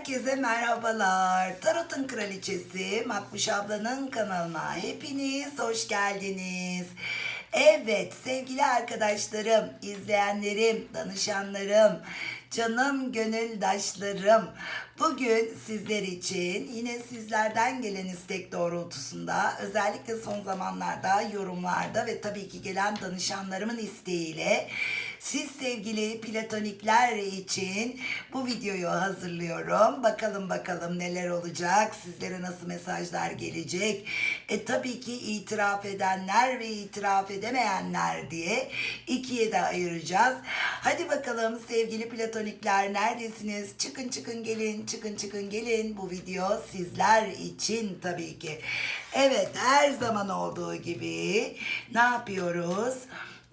Herkese merhabalar. Tarot'un kraliçesi Makbuş ablanın kanalına hepiniz hoş geldiniz. Evet sevgili arkadaşlarım, izleyenlerim, danışanlarım, canım gönüldaşlarım. Bugün sizler için yine sizlerden gelen istek doğrultusunda özellikle son zamanlarda yorumlarda ve tabii ki gelen danışanlarımın isteğiyle siz sevgili platonikler için bu videoyu hazırlıyorum. Bakalım bakalım neler olacak, sizlere nasıl mesajlar gelecek. E tabii ki itiraf edenler ve itiraf edemeyenler diye ikiye de ayıracağız. Hadi bakalım sevgili platonikler neredesiniz? Çıkın çıkın gelin, çıkın çıkın gelin. Bu video sizler için tabii ki. Evet her zaman olduğu gibi ne yapıyoruz?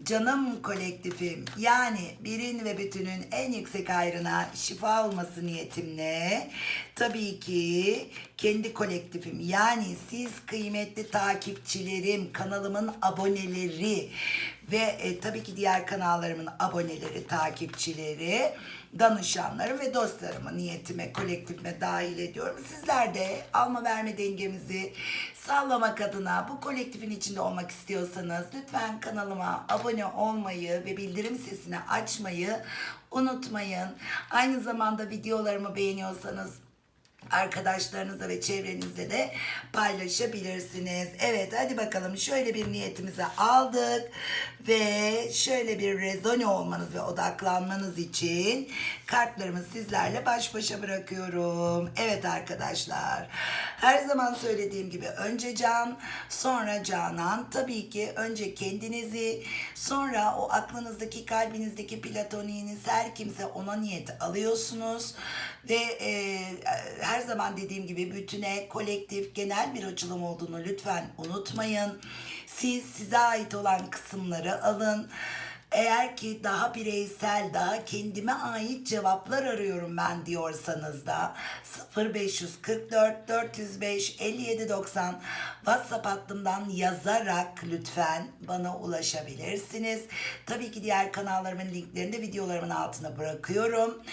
Canım kolektifim yani birin ve bütünün en yüksek ayrına şifa olması niyetimle tabii ki kendi kolektifim. Yani siz kıymetli takipçilerim, kanalımın aboneleri ve e, tabii ki diğer kanallarımın aboneleri, takipçileri, danışanlarım ve dostlarımı niyetime, kolektifime dahil ediyorum. Sizler de alma verme dengemizi sağlamak adına bu kolektifin içinde olmak istiyorsanız lütfen kanalıma abone olmayı ve bildirim sesini açmayı unutmayın. Aynı zamanda videolarımı beğeniyorsanız arkadaşlarınızla ve çevrenizde de paylaşabilirsiniz. Evet hadi bakalım şöyle bir niyetimizi aldık ve şöyle bir rezone olmanız ve odaklanmanız için kartlarımı sizlerle baş başa bırakıyorum. Evet arkadaşlar her zaman söylediğim gibi önce can sonra canan tabii ki önce kendinizi sonra o aklınızdaki kalbinizdeki platoniğiniz her kimse ona niyet alıyorsunuz ve e, her zaman dediğim gibi bütüne, kolektif, genel bir açılım olduğunu lütfen unutmayın. Siz size ait olan kısımları alın. Eğer ki daha bireysel, daha kendime ait cevaplar arıyorum ben diyorsanız da 0544 405 5790 WhatsApp hattımdan yazarak lütfen bana ulaşabilirsiniz. Tabii ki diğer kanallarımın linklerini de videolarımın altına bırakıyorum.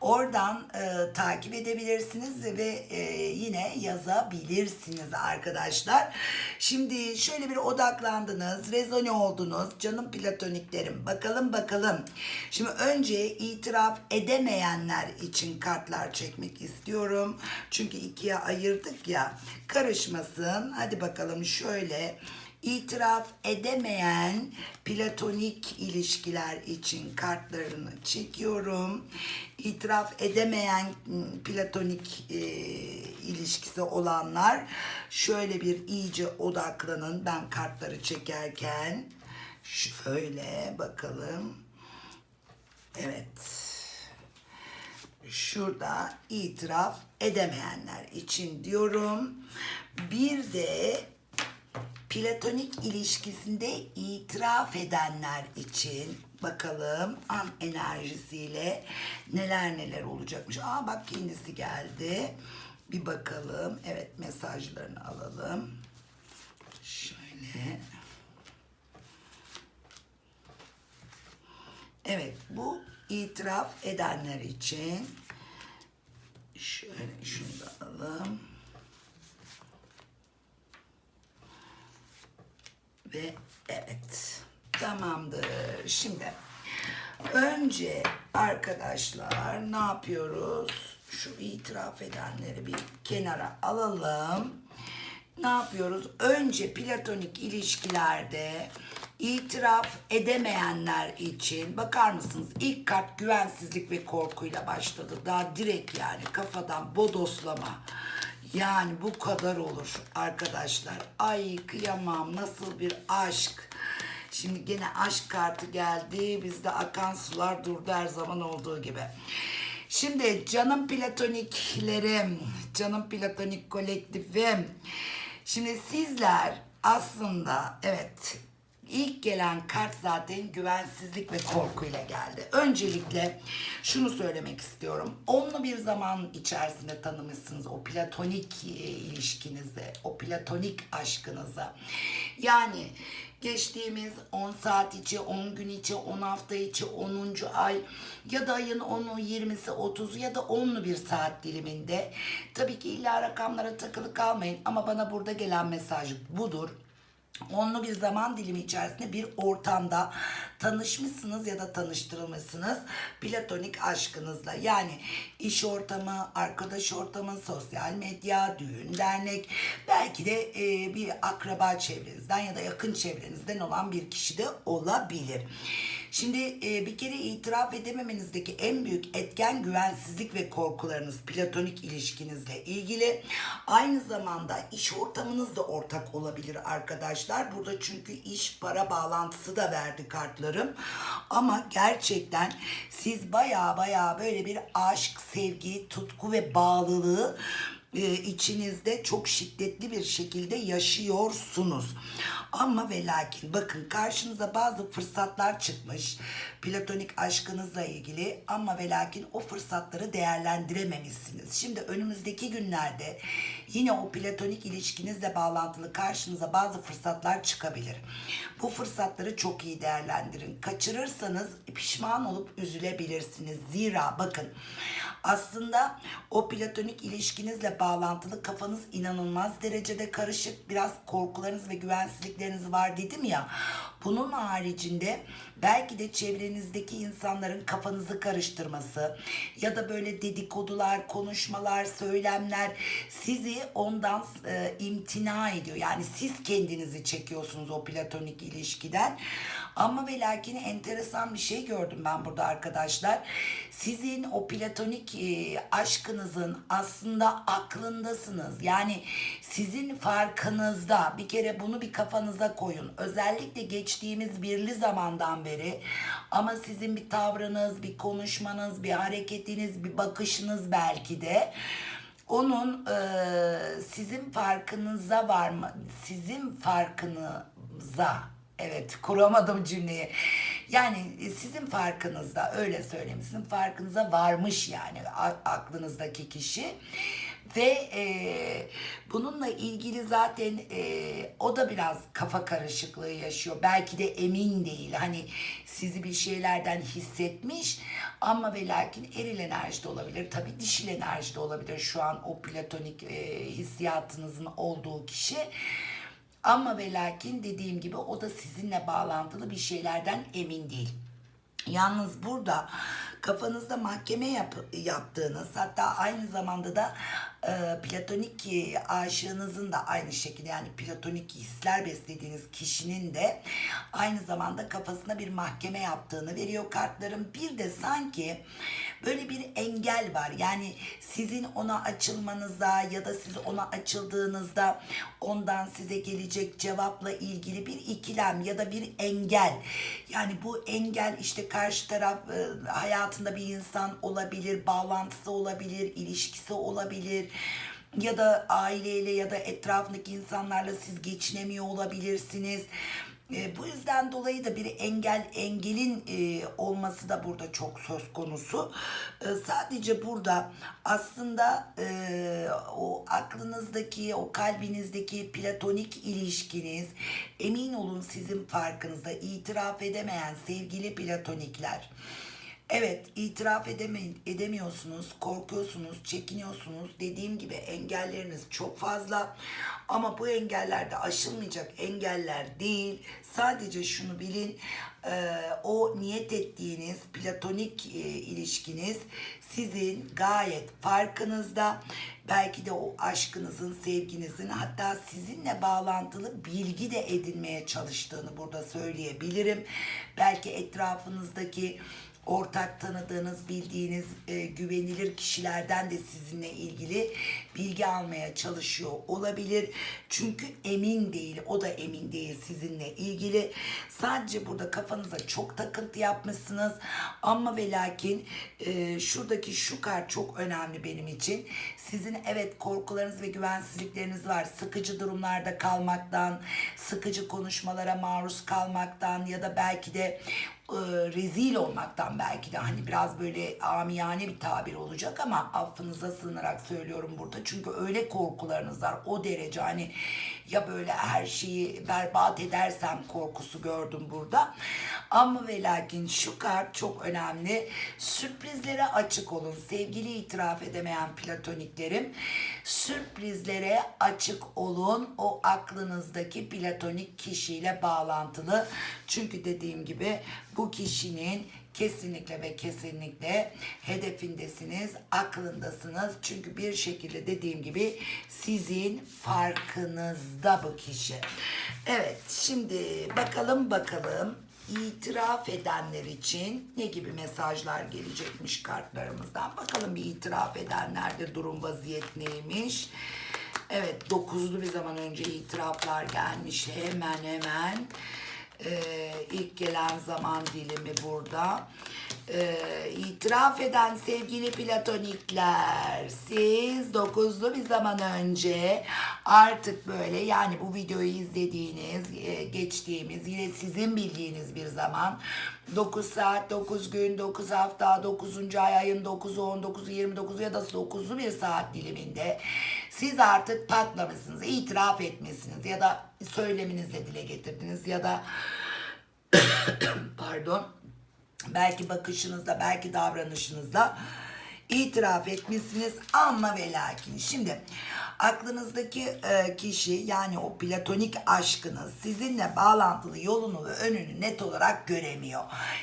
Oradan e, takip edebilirsiniz ve e, yine yazabilirsiniz arkadaşlar. Şimdi şöyle bir odaklandınız, rezone oldunuz. Canım platoniklerim bakalım bakalım. Şimdi önce itiraf edemeyenler için kartlar çekmek istiyorum. Çünkü ikiye ayırdık ya karışmasın. Hadi bakalım şöyle itiraf edemeyen platonik ilişkiler için kartlarını çekiyorum. İtiraf edemeyen ım, platonik e, ilişkisi olanlar şöyle bir iyice odaklanın. Ben kartları çekerken şöyle bakalım. Evet şurada itiraf edemeyenler için diyorum. Bir de platonik ilişkisinde itiraf edenler için bakalım an enerjisiyle neler neler olacakmış. Aa bak kendisi geldi. Bir bakalım. Evet mesajlarını alalım. Şöyle. Evet bu itiraf edenler için şöyle şunu da alalım. Ve evet tamamdır. Şimdi önce arkadaşlar ne yapıyoruz? Şu itiraf edenleri bir kenara alalım. Ne yapıyoruz? Önce platonik ilişkilerde itiraf edemeyenler için bakar mısınız? İlk kart güvensizlik ve korkuyla başladı. Daha direkt yani kafadan bodoslama. Yani bu kadar olur arkadaşlar. Ay kıyamam nasıl bir aşk. Şimdi gene aşk kartı geldi. Bizde akan sular durdu her zaman olduğu gibi. Şimdi canım platoniklerim, canım platonik kolektifim. Şimdi sizler aslında evet İlk gelen kart zaten güvensizlik ve korkuyla geldi. Öncelikle şunu söylemek istiyorum. Onlu bir zaman içerisinde tanımışsınız o platonik e, ilişkinizi, o platonik aşkınızı. Yani geçtiğimiz 10 saat içi, 10 gün içi, 10 hafta içi, 10. ay ya da ayın 10'u, 20'si, 30'u ya da 10'lu bir saat diliminde. Tabii ki illa rakamlara takılı kalmayın ama bana burada gelen mesaj budur. Onlu bir zaman dilimi içerisinde bir ortamda tanışmışsınız ya da tanıştırılmışsınız platonik aşkınızla. Yani iş ortamı, arkadaş ortamı, sosyal medya, düğün, dernek, belki de e, bir akraba çevrenizden ya da yakın çevrenizden olan bir kişi de olabilir. Şimdi e, bir kere itiraf edememenizdeki en büyük etken güvensizlik ve korkularınız platonik ilişkinizle ilgili. Aynı zamanda iş ortamınız da ortak olabilir arkadaşlar. Burada çünkü iş para bağlantısı da verdi kartlarım. Ama gerçekten siz baya baya böyle bir aşk, sevgi, tutku ve bağlılığı e, içinizde çok şiddetli bir şekilde yaşıyorsunuz. Ama ve lakin bakın karşınıza bazı fırsatlar çıkmış platonik aşkınızla ilgili ama ve lakin o fırsatları değerlendirememişsiniz. Şimdi önümüzdeki günlerde yine o platonik ilişkinizle bağlantılı karşınıza bazı fırsatlar çıkabilir. Bu fırsatları çok iyi değerlendirin. Kaçırırsanız pişman olup üzülebilirsiniz. Zira bakın aslında o platonik ilişkinizle bağlantılı kafanız inanılmaz derecede karışık. Biraz korkularınız ve güvensizlikleriniz var dedim ya. Bunun haricinde belki de çevrenizdeki insanların kafanızı karıştırması ya da böyle dedikodular, konuşmalar, söylemler sizi ondan e, imtina ediyor. Yani siz kendinizi çekiyorsunuz o platonik ilişkiden. Ama ve lakin enteresan bir şey gördüm ben burada arkadaşlar. Sizin o platonik e, aşkınızın aslında aklındasınız. Yani sizin farkınızda bir kere bunu bir kafanıza koyun. Özellikle geçtiğimiz birli zamandan beri ama sizin bir tavrınız, bir konuşmanız, bir hareketiniz, bir bakışınız belki de onun e, sizin farkınıza var mı? Sizin farkınıza Evet kuramadım cümleyi. Yani e, sizin farkınızda öyle söyleyeyim. Farkınıza varmış yani aklınızdaki kişi. Ve e, bununla ilgili zaten e, o da biraz kafa karışıklığı yaşıyor. Belki de emin değil. Hani sizi bir şeylerden hissetmiş ama ve lakin eril enerjide olabilir. Tabii dişil enerjide olabilir şu an o platonik e, hissiyatınızın olduğu kişi. Ama ve lakin dediğim gibi o da sizinle bağlantılı bir şeylerden emin değil. Yalnız burada kafanızda mahkeme yap, yaptığınız hatta aynı zamanda da e, platonik e, aşığınızın da aynı şekilde yani platonik hisler beslediğiniz kişinin de aynı zamanda kafasına bir mahkeme yaptığını veriyor kartlarım. Bir de sanki böyle bir engel var. Yani sizin ona açılmanıza ya da siz ona açıldığınızda ondan size gelecek cevapla ilgili bir ikilem ya da bir engel. Yani bu engel işte karşı taraf e, hayatında bir insan olabilir, bağlantısı olabilir, ilişkisi olabilir ya da aileyle ya da etrafındaki insanlarla siz geçinemiyor olabilirsiniz. E, bu yüzden dolayı da bir engel engelin e, olması da burada çok söz konusu. E, sadece burada aslında e, o aklınızdaki, o kalbinizdeki platonik ilişkiniz emin olun sizin farkınızda itiraf edemeyen sevgili platonikler. Evet, itiraf edeme, edemiyorsunuz, korkuyorsunuz, çekiniyorsunuz. Dediğim gibi engelleriniz çok fazla. Ama bu engeller de aşılmayacak engeller değil. Sadece şunu bilin, e, o niyet ettiğiniz platonik e, ilişkiniz sizin gayet farkınızda. Belki de o aşkınızın, sevginizin hatta sizinle bağlantılı bilgi de edinmeye çalıştığını burada söyleyebilirim. Belki etrafınızdaki ortak tanıdığınız, bildiğiniz e, güvenilir kişilerden de sizinle ilgili bilgi almaya çalışıyor olabilir. Çünkü emin değil, o da emin değil sizinle ilgili. Sadece burada kafanıza çok takıntı yapmışsınız. Ama ve lakin e, şuradaki şu kart çok önemli benim için. Sizin evet korkularınız ve güvensizlikleriniz var. Sıkıcı durumlarda kalmaktan, sıkıcı konuşmalara maruz kalmaktan ya da belki de rezil olmaktan belki de hani biraz böyle amiyane bir tabir olacak ama affınıza sığınarak söylüyorum burada. Çünkü öyle korkularınız var o derece hani ya böyle her şeyi berbat edersem korkusu gördüm burada. Ama ve lakin şu kart çok önemli. Sürprizlere açık olun. Sevgili itiraf edemeyen platoniklerim. Sürprizlere açık olun. O aklınızdaki platonik kişiyle bağlantılı. Çünkü dediğim gibi bu kişinin kesinlikle ve kesinlikle hedefindesiniz, aklındasınız. Çünkü bir şekilde dediğim gibi sizin farkınızda bu kişi. Evet, şimdi bakalım bakalım itiraf edenler için ne gibi mesajlar gelecekmiş kartlarımızdan. Bakalım bir itiraf edenlerde durum vaziyet neymiş. Evet, dokuzlu bir zaman önce itiraflar gelmiş hemen hemen. Ee, ilk gelen zaman dilimi burada. Ee, itiraf eden sevgili platonikler, siz dokuzlu bir zaman önce artık böyle yani bu videoyu izlediğiniz, e, geçtiğimiz yine sizin bildiğiniz bir zaman 9 saat, 9 gün, 9 hafta, 9. ay, ayın 9'u, 19'u, 29'u ya da 9'lu bir saat diliminde siz artık patlamışsınız, itiraf etmişsiniz ya da söyleminizle dile getirdiniz ya da pardon belki bakışınızda belki davranışınızda itiraf etmişsiniz ama ve lakin şimdi aklınızdaki e, kişi yani o platonik aşkınız sizinle bağlantılı yolunu ve önünü net olarak göremiyor.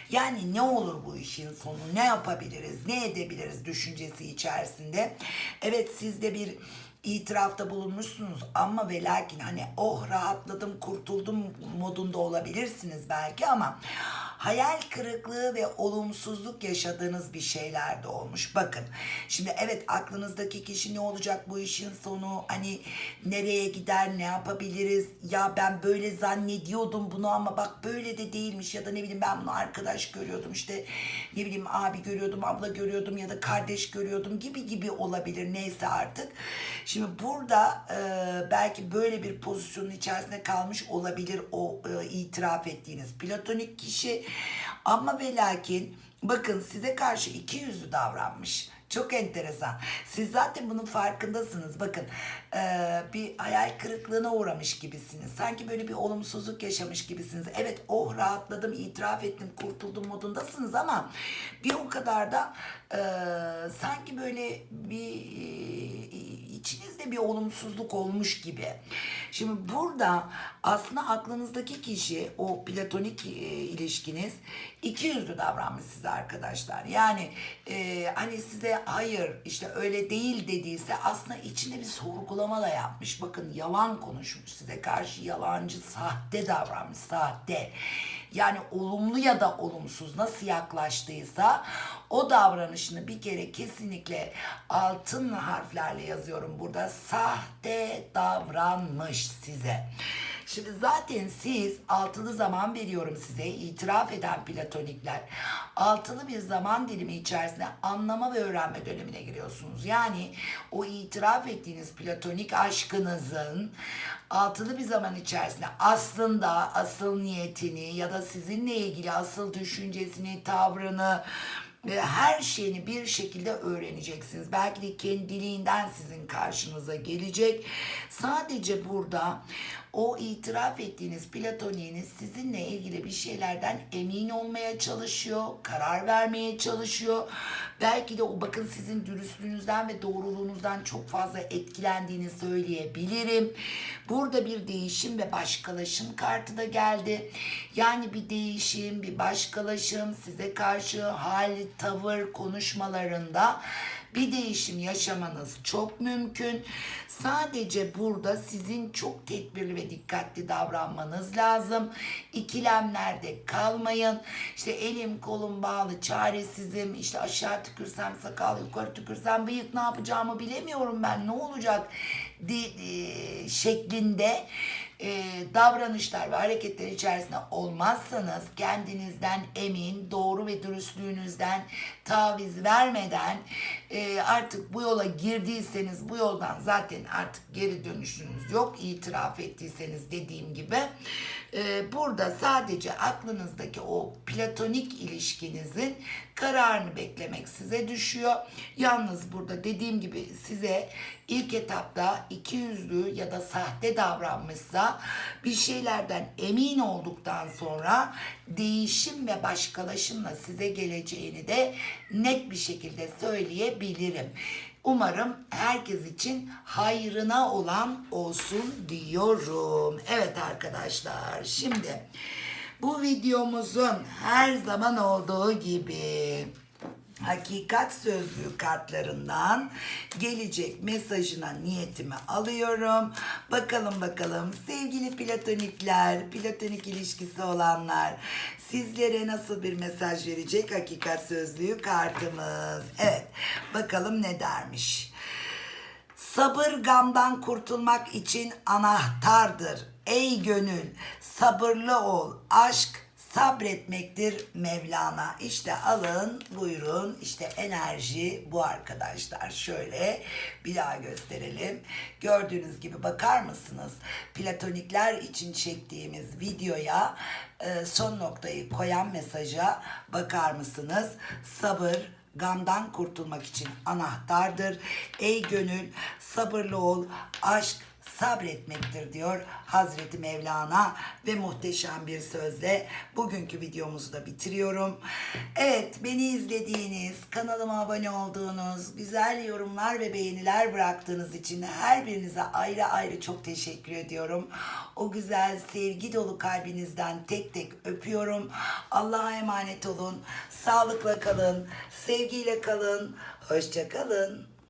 Yani ne olur bu işin sonu ne yapabiliriz ne edebiliriz düşüncesi içerisinde. Evet sizde bir itirafta bulunmuşsunuz ama ve lakin hani oh rahatladım kurtuldum modunda olabilirsiniz belki ama hayal kırıklığı ve olumsuzluk yaşadığınız bir şeyler de olmuş. Bakın şimdi evet aklınızdaki kişi ne olacak bu işin sonu hani nereye gider ne yapabiliriz ya ben böyle zannediyordum bunu ama bak böyle de değilmiş ya da ne bileyim ben bunu arkadaş görüyordum işte ne bileyim abi görüyordum abla görüyordum ya da kardeş görüyordum gibi gibi olabilir neyse artık. Şimdi burada e, belki böyle bir pozisyonun içerisinde kalmış olabilir o e, itiraf ettiğiniz platonik kişi ama ve lakin bakın size karşı iki yüzlü davranmış. Çok enteresan. Siz zaten bunun farkındasınız. Bakın eee, bir hayal kırıklığına uğramış gibisiniz. Sanki böyle bir olumsuzluk yaşamış gibisiniz. Evet oh rahatladım, itiraf ettim, kurtuldum modundasınız ama bir o kadar da eee, sanki böyle bir eee, içinizde bir olumsuzluk olmuş gibi. Şimdi burada aslında aklınızdaki kişi o platonik e, ilişkiniz iki yüzlü davranmış size arkadaşlar. Yani e, hani size hayır işte öyle değil dediyse aslında içinde bir sorgulama da yapmış. Bakın yalan konuşmuş size karşı yalancı, sahte davranmış, sahte. Yani olumlu ya da olumsuz nasıl yaklaştıysa o davranışını bir kere kesinlikle altın harflerle yazıyorum burada. Sahte davranmış size. Şimdi zaten siz altılı zaman veriyorum size itiraf eden platonikler. Altılı bir zaman dilimi içerisinde anlama ve öğrenme dönemine giriyorsunuz. Yani o itiraf ettiğiniz platonik aşkınızın altılı bir zaman içerisinde aslında asıl niyetini ya da sizinle ilgili asıl düşüncesini, tavrını, ve her şeyini bir şekilde öğreneceksiniz. Belki de kendiliğinden sizin karşınıza gelecek. Sadece burada o itiraf ettiğiniz platoniğiniz sizinle ilgili bir şeylerden emin olmaya çalışıyor, karar vermeye çalışıyor. Belki de o bakın sizin dürüstlüğünüzden ve doğruluğunuzdan çok fazla etkilendiğini söyleyebilirim. Burada bir değişim ve başkalaşım kartı da geldi. Yani bir değişim, bir başkalaşım size karşı hal, tavır konuşmalarında bir değişim yaşamanız çok mümkün. Sadece burada sizin çok tedbirli ve dikkatli davranmanız lazım. İkilemlerde kalmayın. İşte elim kolum bağlı, çaresizim. İşte aşağı tükürsem sakal, yukarı tükürsem bıyık ne yapacağımı bilemiyorum ben. Ne olacak? De, e, şeklinde e, davranışlar ve hareketler içerisinde olmazsanız kendinizden emin, doğru ve dürüstlüğünüzden taviz vermeden e, artık bu yola girdiyseniz bu yoldan zaten artık geri dönüşünüz yok. İtiraf ettiyseniz dediğim gibi. E, burada sadece aklınızdaki o platonik ilişkinizin kararını beklemek size düşüyor. Yalnız burada dediğim gibi size ilk etapta iki yüzlü ya da sahte davranmışsa bir şeylerden emin olduktan sonra değişim ve başkalaşımla size geleceğini de net bir şekilde söyleyebilirim. Umarım herkes için hayrına olan olsun diyorum. Evet arkadaşlar şimdi bu videomuzun her zaman olduğu gibi hakikat sözlüğü kartlarından gelecek mesajına niyetimi alıyorum. Bakalım bakalım sevgili platonikler, platonik ilişkisi olanlar sizlere nasıl bir mesaj verecek hakikat sözlüğü kartımız. Evet bakalım ne dermiş. Sabır gamdan kurtulmak için anahtardır. Ey gönül sabırlı ol. Aşk sabretmektir Mevlana. İşte alın buyurun işte enerji bu arkadaşlar. Şöyle bir daha gösterelim. Gördüğünüz gibi bakar mısınız? Platonikler için çektiğimiz videoya e, son noktayı koyan mesaja bakar mısınız? Sabır, gamdan kurtulmak için anahtardır. Ey gönül sabırlı ol, aşk sabretmektir diyor Hazreti Mevlana ve muhteşem bir sözle bugünkü videomuzu da bitiriyorum. Evet beni izlediğiniz, kanalıma abone olduğunuz, güzel yorumlar ve beğeniler bıraktığınız için her birinize ayrı ayrı çok teşekkür ediyorum. O güzel sevgi dolu kalbinizden tek tek öpüyorum. Allah'a emanet olun. Sağlıkla kalın, sevgiyle kalın. Hoşça kalın.